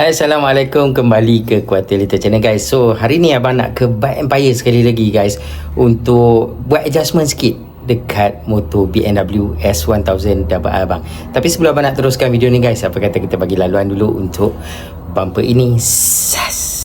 Hai, Assalamualaikum. Kembali ke Kuatir Little Channel guys. So hari ni abang nak ke Bike Empire sekali lagi guys Untuk buat adjustment sikit Dekat motor BMW S1000 Double R abang. Tapi sebelum abang nak teruskan video ni guys Apa kata kita bagi laluan dulu untuk Bumper ini? Sas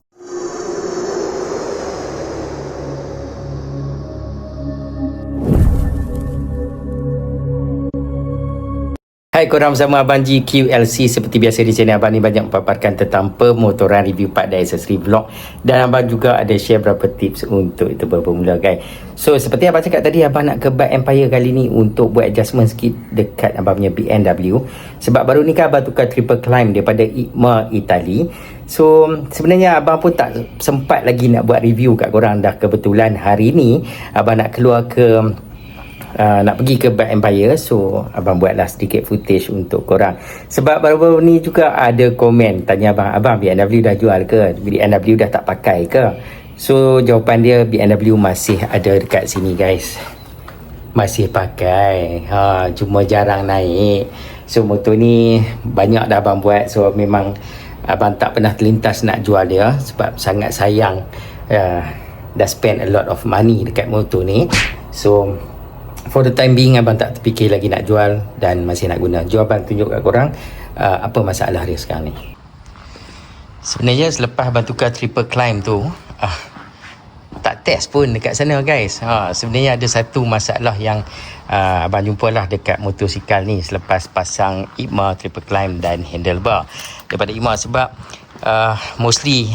Hai korang bersama Abang G QLC Seperti biasa di channel Abang ni banyak mempaparkan tentang pemotoran review part dan accessory vlog. Dan Abang juga ada share berapa tips untuk itu bermula guys. So seperti Abang cakap tadi Abang nak ke Bike Empire kali ni Untuk buat adjustment sikit dekat Abang punya BMW Sebab baru ni kan Abang tukar triple climb daripada IGMA Itali So sebenarnya Abang pun tak sempat lagi nak buat review kat korang Dah kebetulan hari ni. Abang nak keluar ke uh, nak pergi ke Bad Empire so abang buatlah sedikit footage untuk korang. Sebab baru-baru ni juga ada komen tanya abang abang BMW dah jual ke? BMW dah tak pakai ke? So jawapan dia BMW masih ada dekat sini guys. Masih pakai. Ha, cuma jarang naik. So motor ni banyak dah abang buat. So memang abang tak pernah terlintas nak jual dia sebab sangat sayang. Uh, dah spend a lot of money dekat motor ni. So for the time being abang tak terfikir lagi nak jual dan masih nak guna. Jom abang tunjuk kat korang uh, apa masalah dia sekarang ni. Sebenarnya selepas abang tukar triple climb tu uh, tak test pun dekat sana guys. Ha, sebenarnya ada satu masalah yang uh, abang jumpa lah dekat motosikal ni selepas pasang IGMA triple climb dan handlebar. Daripada IGMA sebab uh, mostly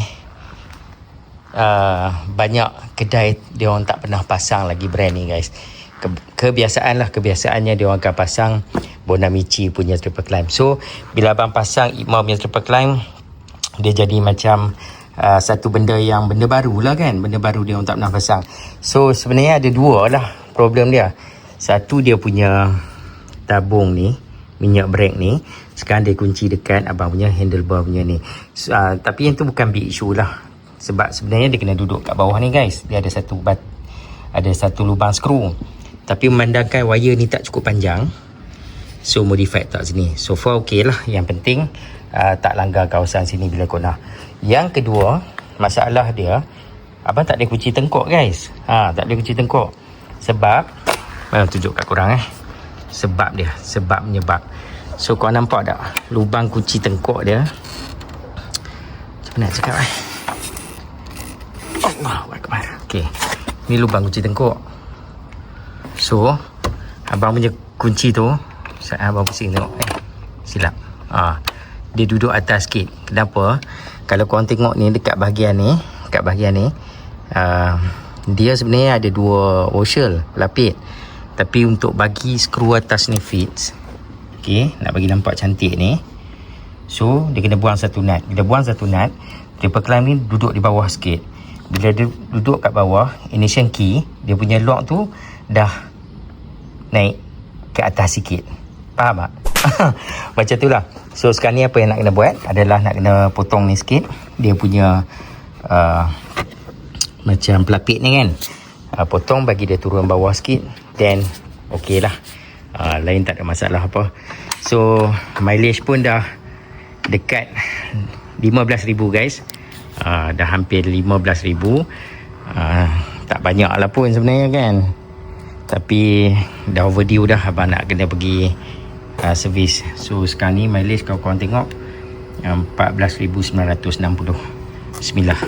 uh, banyak kedai dia orang tak pernah pasang lagi brand ni guys ke, kebiasaan lah kebiasaannya dia orang akan pasang Bonamici punya triple climb. So bila abang pasang Ikma punya triple climb dia jadi macam uh, satu benda yang benda baru lah kan benda baru dia orang tak pernah pasang. So sebenarnya ada dua lah problem dia. Satu dia punya tabung ni minyak brake ni sekarang dia kunci dekat abang punya handlebar punya ni. So, uh, tapi yang tu bukan big issue lah. Sebab sebenarnya dia kena duduk kat bawah ni guys. Dia ada satu bat ada satu lubang skru tapi memandangkan wire ni tak cukup panjang. So modify tak sini. So far ok lah. Yang penting uh, tak langgar kawasan sini bila kau nak. Yang kedua masalah dia abang tak ada kunci tengkok guys. Ha, tak ada kunci tengkok. Sebab mana tunjuk kat korang eh? Sebab dia sebab menyebab. So kau nampak tak lubang kunci tengkok dia? Macam mana nak cakap eh? Allah Akbar. Ok ni lubang kunci tengkok So Abang punya kunci tu saya Abang pusing tengok eh, Silap. Ha, Dia duduk atas sikit. Kenapa? Kalau korang tengok ni Dekat bahagian ni Dekat bahagian ni uh, Dia sebenarnya ada dua Washel Lapit. Tapi untuk bagi skru atas ni fits Okay Nak bagi nampak cantik ni. So Dia kena buang satu nut. Bila buang satu nut Triple climb ni Duduk di bawah sikit. Bila dia duduk kat bawah Ignition key Dia punya lock tu Dah naik ke atas sikit. Faham tak? macam tu lah. So sekarang ni apa yang nak kena buat adalah nak kena potong ni sikit. Dia punya uh, macam pelapik ni kan. Uh, potong bagi dia turun bawah sikit. Then ok lah. Uh, lain tak ada masalah apa. So mileage pun dah dekat 15,000 guys. Uh, dah hampir 15,000 uh, tak banyak lah pun sebenarnya kan tapi dah overdue dah abang nak kena pergi uh, servis. So sekarang ni mileage kalau korang tengok uh, 14,960 bismillah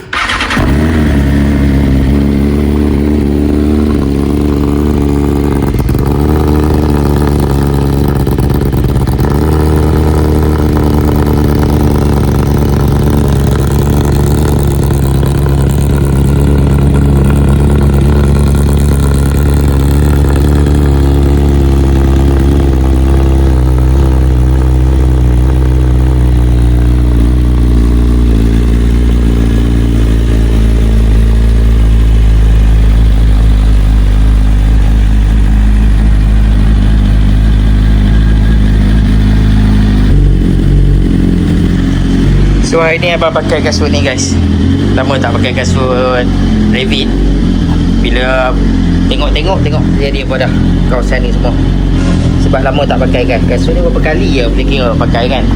So hari ni abang pakai kasut ni guys. Lama tak pakai kasut. Revit. Bila Tengok-tengok Tengok jadi apa dah Kawasan ni semua. Sebab lama tak pakai kan. Kasut ni berapa kali ya Boleh kira pakai kan?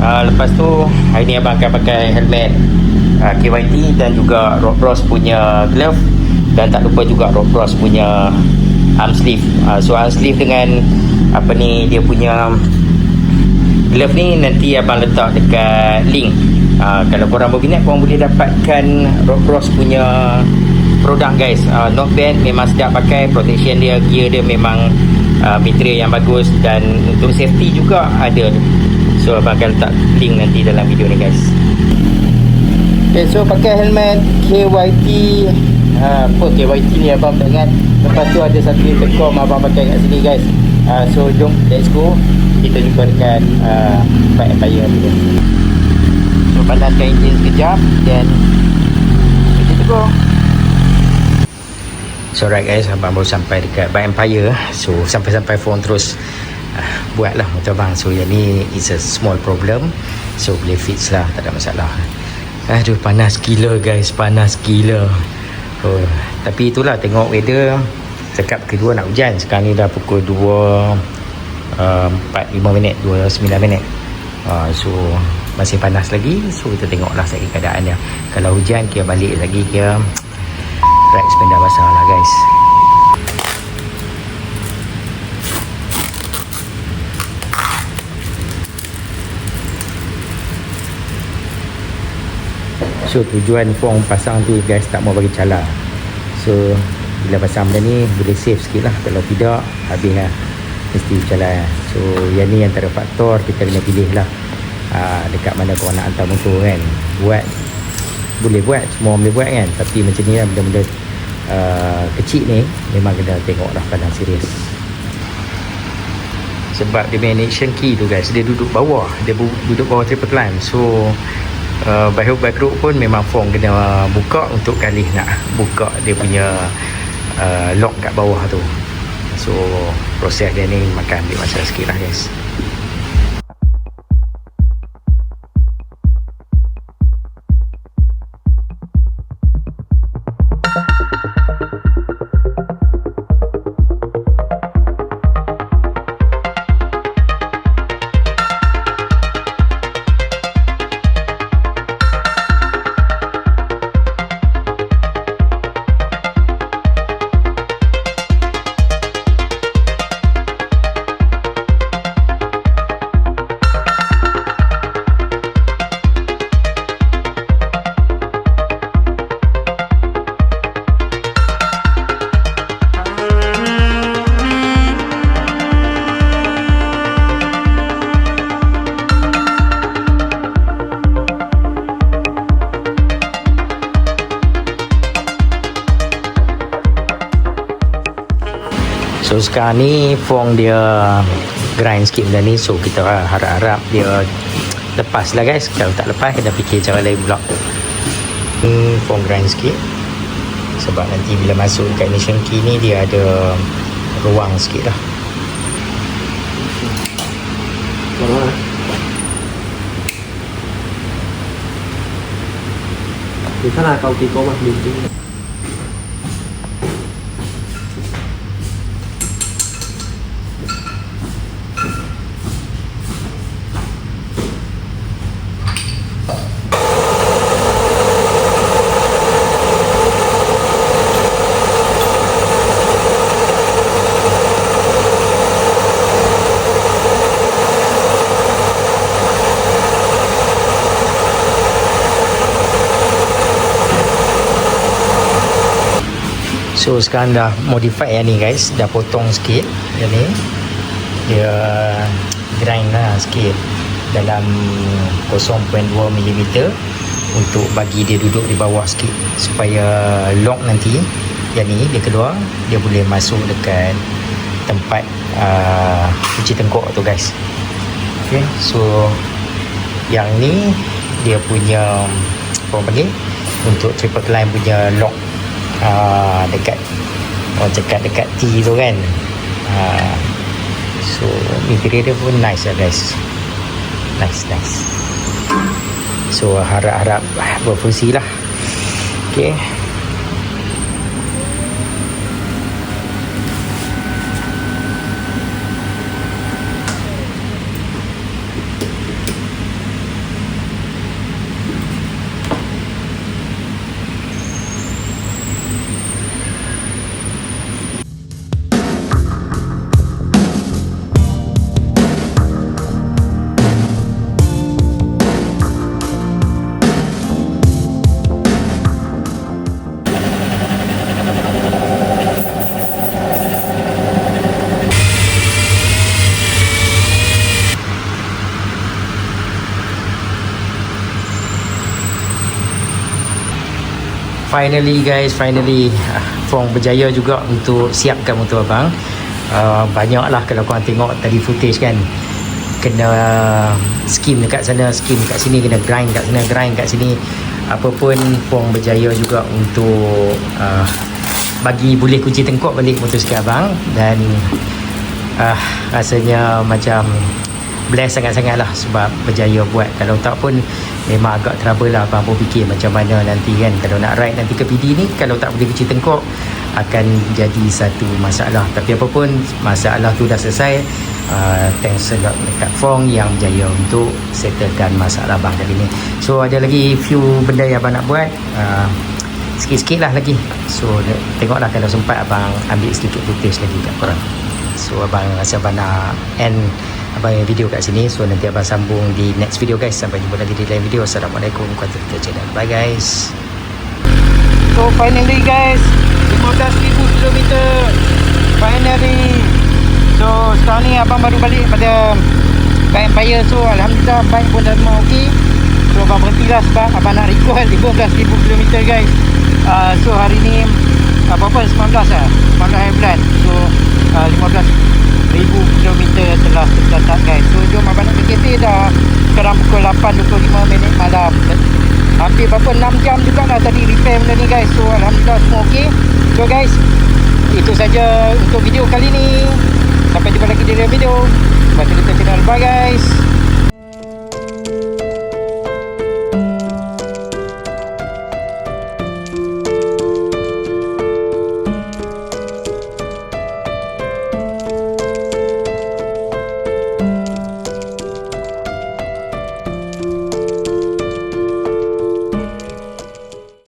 Uh, lepas tu hari ni abang akan pakai helmet uh, KYT dan juga Rock Bros punya glove. Dan tak lupa juga Rock Bros punya arm sleeve. Uh, so arm sleeve dengan apa ni dia punya glove ni nanti abang letak dekat link uh, kalau korang berminat korang boleh dapatkan Rock Bros punya produk guys. Uh, not bad memang sedap pakai protection dia gear dia memang uh, material yang bagus dan untuk safety juga ada. So abang akan letak link nanti dalam video ni guys. Okay, so pakai helmet KYT uh, apa KYT ni abang tak ingat. Lepas tu ada satu intercom abang pakai kat sini guys. Uh, so jom let's go. Kita jumpa dekat uh, Bike Empire ni so panaskan enjin sekejap dan kita go So right guys, abang baru sampai dekat Bike Empire. So sampai-sampai phone terus uh, buat lah motor abang. So yang ni is a small problem. So boleh fix lah, tak ada masalah. Aduh panas gila guys, panas gila. Oh, Tapi itulah tengok weather. Cakap kedua nak hujan. Sekarang ni dah pukul 2 uh, 4-5 minit, 2-9 minit. Uh, So masih panas lagi So kita tengok lah sekali keadaan dia. Kalau hujan kira balik lagi kira Right, sepeda basah lah guys. So tujuan Fong pasang tu guys tak mau bagi cala So bila pasang benda ni boleh save sikit lah. Kalau tidak habis lah. Mesti cala So yang ni antara faktor kita kena pilih lah uh, Dekat mana korang nak hantar motor kan. Buat boleh buat semua boleh buat kan. Tapi macam ni lah benda-benda uh, kecil ni memang kena tengok lah kadang serius. Sebab dia main action key tu guys dia duduk bawah. Dia bu- duduk bawah triple climb. So uh, by hook by crook pun memang Fong kena buka untuk kali nak buka dia punya uh, lock kat bawah tu. So proses dia ni makan ambil masa sikit lah guys So sekarang ni Fong dia grind sikit benda ni. So kita harap-harap dia lepas lah guys. Kalau tak lepas kita fikir cara lain pula. Hmm, Fong grind sikit. Sebab nanti bila masuk dekat ignition key ni Dia ada ruang sikit lah. Mana? Thì thế là cầu kỳ So sekarang dah modify yang ni guys. Dah potong sikit yang ni. Dia grind lah sikit Dalam 0.2mm Untuk bagi dia duduk di bawah sikit Supaya lock nanti. Yang ni dia kedua Dia boleh masuk dekat Tempat uh, Cuci tengkuk tu guys. Okay so Yang ni Dia punya Apa panggil Untuk triple climb punya lock uh, dekat orang cakap dekat T tu kan. Uh, so interior dia pun nice lah guys. Nice nice. So harap-harap berfungsi lah. Ok finally guys finally ah, Fong berjaya juga untuk siapkan motor abang. Uh, banyak lah kalau korang tengok tadi footage kan. Kena skim dekat sana skim dekat sini kena grind kat sana grind kat sini. Apa pun Fong berjaya juga untuk uh, bagi boleh kunci tengkuk balik motosikal abang. Dan uh, rasanya macam bless sangat-sangat lah sebab berjaya buat. Kalau tak pun memang agak trouble lah abang pun fikir macam mana nanti kan. Kalau nak ride nanti ke PD ni kalau tak boleh kunci tengkuk akan jadi satu masalah. Tapi apa pun masalah tu dah selesai uh, thanks a lot dekat Fong yang berjaya untuk settlekan masalah abang kali ni. So ada lagi few benda yang abang nak buat? Uh, sikit-sikit lah lagi. So tengoklah kalau sempat abang ambil sedikit footage lagi kat korang. So abang rasa abang nak end abang yang video kat sini. So nanti abang sambung di next video guys. Sampai jumpa nanti di lain video. Assalamualaikum. Kuantum Channel. Bye guys. So finally guys 15,000 km finally. So sekarang ni abang baru balik pada Bank Empire so Alhamdulillah Bike pun dah semua ok so abang berhenti lah sebab abang nak record 15,000 km guys. Uh, so hari ni apa-apa 19 lah 19 hari bulan. So ah, uh, 15 1000km telah guys, so jom abang nak PKP dah. Sekarang pukul 8.25 minit malam. Hampir berapa? 6 jam juga dah tadi repair benda ni guys. So Alhamdulillah semua ok so guys itu saja untuk video kali ni. Sampai jumpa lagi di video. Selamat kita channel. Bye guys.